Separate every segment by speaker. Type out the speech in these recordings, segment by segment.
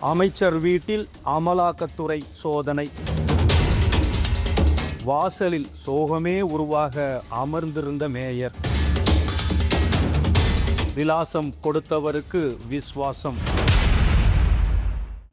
Speaker 1: அமைச்சர் வீட்டில் அமலாக்கத்துறை சோதனை. வாசலில் சோகமே உருவாக அமர்ந்திருந்த மேயர். விலாசம் கொடுத்தவருக்கு விஸ்வாசம்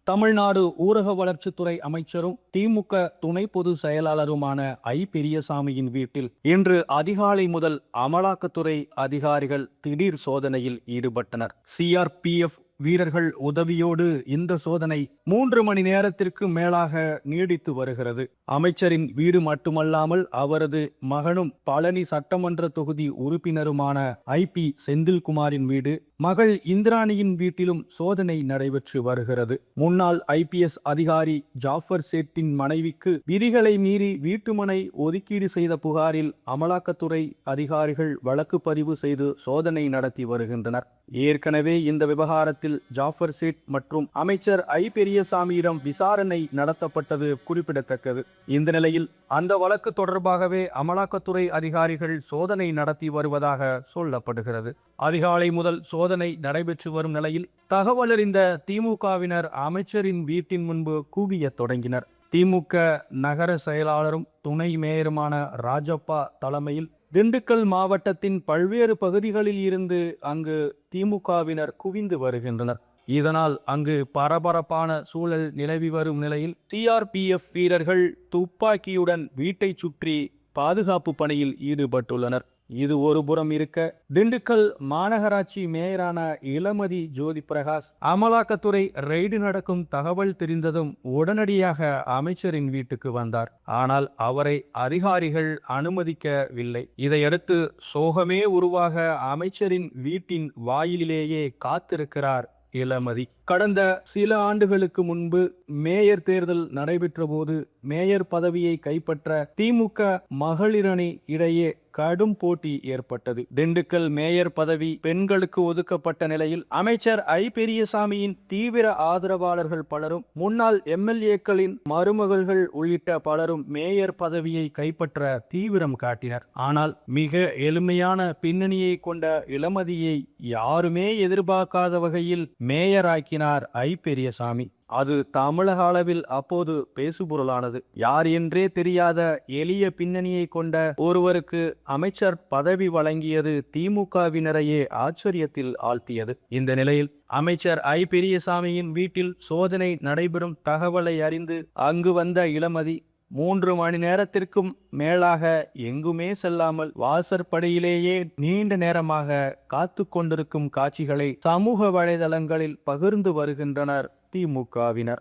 Speaker 1: தமிழ்நாடு ஊரக வளர்ச்சித்துறை அமைச்சரும் திமுக துணை பொதுச் செயலாளருமான ஐ. பெரியசாமியின் வீட்டில் இன்று அதிகாலை முதல் அமலாக்கத்துறை அதிகாரிகள் திடீர் சோதனையில் ஈடுபட்டனர். சிஆர்பிஎஃப் வீரர்கள் உதவியோடு இந்த சோதனை மூன்று மணி நேரத்திற்கு மேலாக நீடித்து வருகிறது. அமைச்சரின் வீடு மட்டுமல்லாமல் அவரது மகனும் பழனி சட்டமன்ற தொகுதி உறுப்பினருமான ஐ பி செந்தில்குமாரின் வீடு மகள் இந்திராணியின் வீட்டிலும் சோதனை நடைபெற்று வருகிறது. முன்னாள் ஐபிஎஸ் அதிகாரி ஜாஃபர் சேட்டின் மனைவிக்கு விதிகளை மீறி வீட்டுமனை ஒதுக்கீடு செய்த புகாரில் அமலாக்கத்துறை அதிகாரிகள் வழக்கு பதிவு செய்து சோதனை நடத்தி வருகின்றனர். ஏற்கனவே இந்த விவகாரத்தில் ஜாஃபர் சேட் மற்றும் அமைச்சர் ஐ. பெரியசாமியிடம் விசாரணை நடத்தப்பட்டது குறிப்பிடத்தக்கது. இந்த நிலையில் அந்த வழக்கு தொடர்பாகவே அமலாக்கத்துறை அதிகாரிகள் சோதனை நடத்தி வருவதாக சொல்லப்படுகிறது. அதிகாலை முதல் சோதனை நடைபெற்று வரும் நிலையில் தகவலறிந்த திமுகவினர் அமைச்சரின் வீட்டின் முன்பு கூவிய தொடங்கினர். திமுக நகர செயலாளரும் துணை மேயருமான ராஜப்பா தலைமையில் திண்டுக்கல் மாவட்டத்தின் பல்வேறு பகுதிகளில் இருந்து அங்கு திமுகவினர் குவிந்து வருகின்றனர். இதனால் அங்கு பரபரப்பான சூழல் நிலவி வரும் நிலையில் சிஆர்பிஎஃப் வீரர்கள் துப்பாக்கியுடன் வீட்டை சுற்றி பாதுகாப்பு பணியில் ஈடுபட்டுள்ளனர். இது ஒரு புறம் இருக்க. திண்டுக்கல் மாநகராட்சி மேயரான இளமதி ஜோதி பிரகாஷ் அமலாக்கத்துறை ரெய்டு நடக்கும் தகவல் தெரிந்ததும் உடனடியாக அமைச்சரின் வீட்டுக்கு வந்தார். ஆனால் அவரை அதிகாரிகள் அனுமதிக்கவில்லை. இதையடுத்து சோகமே உருவாக அமைச்சரின் வீட்டின் வாயிலிலேயே காத்திருக்கிறார் இளமதி. கடந்த சில ஆண்டுகளுக்கு முன்பு மேயர் தேர்தல் நடைபெற்ற போது மேயர் பதவியை கைப்பற்ற திமுக மகளிரணி இடையே கடும் போட்டி ஏற்பட்டது. திண்டுக்கல் மேயர் பதவி பெண்களுக்கு ஒதுக்கப்பட்ட நிலையில் அமைச்சர் ஐ. பெரியசாமியின் தீவிர ஆதரவாளர்கள் பலரும் முன்னாள் எம்எல்ஏக்களின் மருமகள்கள் உள்ளிட்ட பலரும் மேயர் பதவியை கைப்பற்ற தீவிரம் காட்டினர். ஆனால் மிக எளிமையான பின்னணியை கொண்ட இளமதியை யாருமே எதிர்பார்க்காத வகையில் மேயராக்கினார் ஐ. பெரியசாமி. அது தமிழக அளவில் அப்போது பேசுபொருளானது. யார் என்றே தெரியாத எளிய பின்னணியை கொண்ட ஒருவருக்கு அமைச்சர் பதவி வழங்கியது திமுகவினரையே ஆச்சரியத்தில் ஆழ்த்தியது. இந்த நிலையில் அமைச்சர் ஐ. பெரியசாமியின் வீட்டில் சோதனை நடைபெறும் தகவலை அறிந்து அங்கு வந்த இளமதி மூன்று மணி நேரத்திற்கும் மேலாக எங்குமே செல்லாமல் வாசற்படியிலேயே நீண்ட நேரமாக காத்து கொண்டிருக்கும் காட்சிகளை சமூக வலைதளங்களில் பகிர்ந்து வருகின்றனர். அதிமுகவினர்